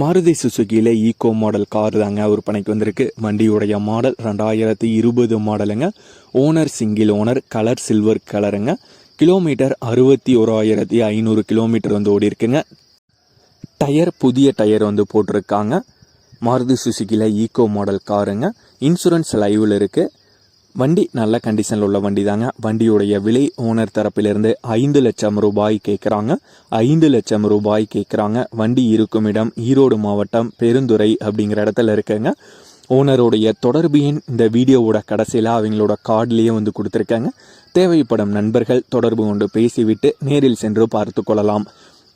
மாருதி சுசுகியில் Eeco model car தாங்க விற்பனைக்கு வந்திருக்கு. வண்டியுடைய மாடல் ரெண்டாயிரத்தி இருபது மாடலுங்க. Owner single owner colour silver கலருங்க கிலோமீட்டர் அறுபத்தி ஓராயிரத்தி ஐநூறு கிலோமீட்டர் வந்து ஓடி இருக்குங்க டயர் புதிய டயர் வந்து போட்டிருக்காங்க. மாருதி சுசுகியில் ஈகோ மாடல் காருங்க. இன்சூரன்ஸ் லைவில் இருக்குது வண்டி நல்ல கண்டிஷனில் உள்ள வண்டி தாங்க வண்டியுடைய விலை ஓனர் தரப்பிலிருந்து ஐந்து லட்சம் ரூபாய் கேட்குறாங்க ஐந்து லட்சம் ரூபாய் கேட்குறாங்க வண்டி இருக்கும் இடம் ஈரோடு மாவட்டம் பெருந்துறை அப்படிங்கிற இடத்துல இருக்குங்க. ஓனருடைய தொடர்பு எண் இந்த வீடியோவோட கடைசியில் அவங்களோட கார்டுலேயே வந்து கொடுத்துருக்காங்க. தேவைப்படும் நண்பர்கள் தொடர்பு கொண்டு பேசிவிட்டு நேரில் சென்று பார்த்து கொள்ளலாம்.